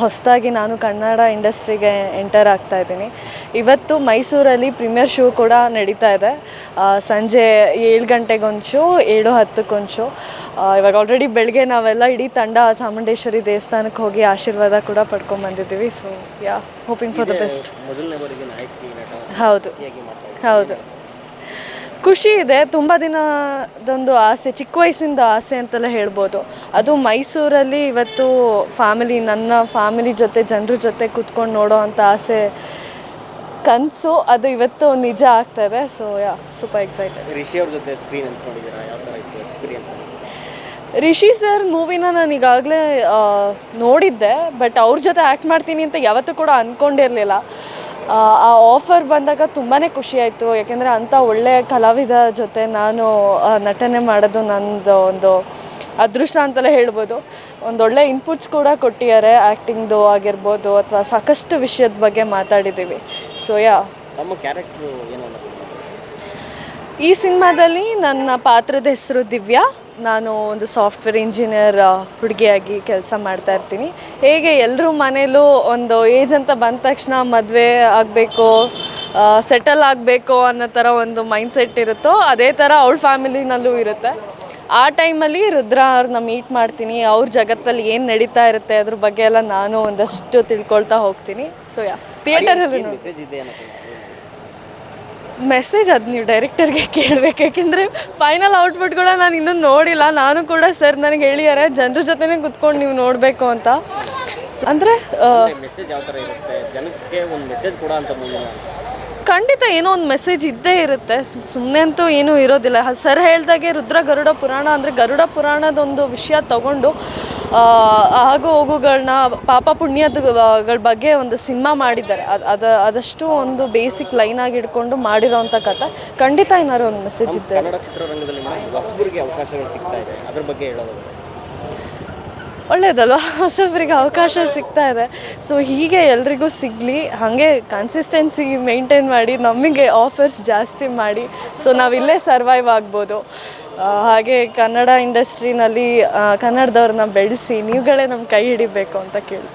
ಹೊಸದಾಗಿ ನಾನು ಕನ್ನಡ ಇಂಡಸ್ಟ್ರಿಗೆ ಎಂಟರ್ ಆಗ್ತಾ ಇದ್ದೀನಿ. ಇವತ್ತು ಮೈಸೂರಲ್ಲಿ ಪ್ರೀಮಿಯರ್ ಶೋ ಕೂಡ ನಡೀತಾ ಇದೆ. ಸಂಜೆ ಏಳು ಗಂಟೆಗೊಂದು ಶೋ ಏಳು ಹತ್ತಕ್ಕೊಂದು ಶೋ ಇವಾಗ ಆಲ್ರೆಡಿ ಬೆಳಗ್ಗೆ ನಾವೆಲ್ಲ ಇಡೀ ತಂಡ ಚಾಮುಂಡೇಶ್ವರಿ ದೇವಸ್ಥಾನಕ್ಕೆ ಹೋಗಿ ಆಶೀರ್ವಾದ ಕೂಡ ಪಡ್ಕೊಂಬಂದಿದ್ದೀವಿ so ya hoping for the best ಹೌದು. ಹೌದು. ಖುಷಿ ಇದೆ. ತುಂಬ ದಿನದೊಂದು ಆಸೆ ಚಿಕ್ಕ ವಯಸ್ಸಿಂದ ಆಸೆ ಅಂತೆಲ್ಲ ಹೇಳ್ಬೋದು. ಅದು ಮೈಸೂರಲ್ಲಿ ಇವತ್ತು ಫ್ಯಾಮಿಲಿ ನನ್ನ ಫ್ಯಾಮಿಲಿ ಜೊತೆ ಜನರ ಜೊತೆ ಕೂತ್ಕೊಂಡು ನೋಡೋ ಅಂಥ ಆಸೆ ಕನಸು ಅದು ಇವತ್ತು ನಿಜ ಆಗ್ತದೆ so ya super excited Rishi ಅವ್ರ ಜೊತೆ ಸ್ಕ್ರೀನ್ ಅಂತ ಯಾವ ಥರ ಇತ್ತು ಎಕ್ಸ್ಪೀರಿಯನ್ಸ್ ರಿಷಿ ಸರ್ ಮೂವಿನ ನಾನು ಈಗಾಗಲೇ ನೋಡಿದ್ದೆ. ಬಟ್ ಅವ್ರ ಜೊತೆ ಆ್ಯಕ್ಟ್ ಮಾಡ್ತೀನಿ ಅಂತ ಯಾವತ್ತೂ ಕೂಡ ಅಂದ್ಕೊಂಡಿರಲಿಲ್ಲ ಆ ಆಫರ್ ಬಂದಾಗ ತುಂಬಾ ಖುಷಿ ಆಯಿತು. ಯಾಕೆಂದರೆ ಅಂಥ ಒಳ್ಳೆಯ ಕಲಾವಿದ ಜೊತೆ ನಾನು ನಟನೆ ಮಾಡೋದು ನನ್ನದು ಒಂದು ಅದೃಷ್ಟ ಅಂತಲೇ ಹೇಳ್ಬೋದು. ಒಂದೊಳ್ಳೆ ಇನ್ಪುಟ್ಸ್ ಕೂಡ ಕೊಟ್ಟಿದ್ದಾರೆ. ಆ್ಯಕ್ಟಿಂಗ್ದು ಆಗಿರ್ಬೋದು ಅಥವಾ ಸಾಕಷ್ಟು ವಿಷಯದ ಬಗ್ಗೆ ಮಾತಾಡಿದ್ದೀವಿ. ಸೊ ಯಾ ತಮ್ಮ ಕ್ಯಾರೆಕ್ಟ್ರು ಏನು ಈ ಸಿನಿಮಾದಲ್ಲಿ ನನ್ನ ಪಾತ್ರದ ಹೆಸರು ದಿವ್ಯಾ. ನಾನು ಒಂದು ಸಾಫ್ಟ್ವೇರ್ ಇಂಜಿನಿಯರ್ ಹುಡುಗಿಯಾಗಿ ಕೆಲಸ ಮಾಡ್ತಾ ಇರ್ತೀನಿ. ಹೇಗೆ ಎಲ್ಲರೂ ಮನೇಲೂ ಒಂದು ಏಜ್ ಅಂತ ಬಂದ ತಕ್ಷಣ ಮದುವೆ ಆಗಬೇಕು ಸೆಟಲ್ ಆಗಬೇಕು ಅನ್ನೋ ಥರ ಒಂದು ಮೈಂಡ್ಸೆಟ್ ಇರುತ್ತೋ ಅದೇ ಥರ ಅವ್ರ ಫ್ಯಾಮಿಲಿನಲ್ಲೂ ಇರುತ್ತೆ. ಆ ಟೈಮಲ್ಲಿ ರುದ್ರ ಅವ್ರನ್ನ ಮೀಟ್ ಮಾಡ್ತೀನಿ. ಅವ್ರ ಜಗತ್ತಲ್ಲಿ ಏನು ನಡೀತಾ ಇರುತ್ತೆ ಅದ್ರ ಬಗ್ಗೆ ಎಲ್ಲ ನಾನು ಒಂದಷ್ಟು ತಿಳ್ಕೊಳ್ತಾ ಹೋಗ್ತೀನಿ. ಸೊ ಯಾ ಥಿಯೇಟರಲ್ಲಿ ಮೆಸೇಜ್ ಅದು ನೀವು ಡೈರೆಕ್ಟರ್ಗೆ ಕೇಳಬೇಕು. ಯಾಕೆಂದರೆ ಫೈನಲ್ ಔಟ್ಪುಟ್ ಕೂಡ ನಾನು ಇನ್ನೂ ನೋಡಿಲ್ಲ. ನಾನು ಕೂಡ ಸರ್ ನನಗೆ ಹೇಳಿದ್ದಾರೆ ಜನರ ಜೊತೆನೇ ಕುತ್ಕೊಂಡು ನೀವು ನೋಡಬೇಕು ಅಂತ. ಅಂದರೆ ಒಂದು ಖಂಡಿತ ಏನೋ ಒಂದು ಮೆಸೇಜ್ ಇದ್ದೇ ಇರುತ್ತೆ. ಸುಮ್ಮನೆ ಅಂತೂ ಏನೂ ಇರೋದಿಲ್ಲ. ಸರ್ ಹೇಳ್ದಾಗೆ ರುದ್ರ ಗರುಡ ಪುರಾಣ ಅಂದರೆ ಗರುಡ ಪುರಾಣದೊಂದು ವಿಷಯ ತಗೊಂಡು ಆಗು ಹೋಗುಗಳನ್ನ ಪಾಪ ಪುಣ್ಯದಗಳ ಬಗ್ಗೆ ಒಂದು ಸಿನಿಮಾ ಮಾಡಿದ್ದಾರೆ. ಅದು ಅದು ಅದಷ್ಟು ಒಂದು ಬೇಸಿಕ್ ಲೈನ್ ಆಗಿ ಇಟ್ಕೊಂಡು ಮಾಡಿರೋವಂಥ ಕಥೆ. ಖಂಡಿತ ಏನಾದ್ರು ಒಂದು ಮೆಸೇಜ್ ಇದ್ದೆ ಚಿತ್ರರಂಗದಲ್ಲಿ ಹೊಸಬರಿಗೆ ಅವಕಾಶಗಳು ಸಿಗ್ತಾ ಇದೆ. ಅದ್ರ ಬಗ್ಗೆ ಹೇಳೋದು. ಒಳ್ಳೇದಲ್ವಾ? ಹೊಸಬ್ರಿಗೆ ಅವಕಾಶ ಸಿಗ್ತಾ ಇದೆ. ಸೊ ಹೀಗೆ ಎಲ್ರಿಗೂ ಸಿಗಲಿ. ಹಾಗೆ ಕನ್ಸಿಸ್ಟೆನ್ಸಿ ಮೇಂಟೈನ್ ಮಾಡಿ ನಮಗೆ ಆಫರ್ಸ್ ಜಾಸ್ತಿ ಮಾಡಿ. ಸೊ ನಾವಿಲ್ಲೇ ಸರ್ವೈವ್ ಆಗ್ಬೋದು. ಹಾಗೆ ಕನ್ನಡ ಇಂಡಸ್ಟ್ರಿನಲ್ಲಿ ಕನ್ನಡದವ್ರನ್ನ ಬೆಳೆಸಿ ನೀವುಗಳೇ ನಮ್ಮ ಕೈ ಹಿಡಿಬೇಕು ಅಂತ ಕೇಳ್ತೀನಿ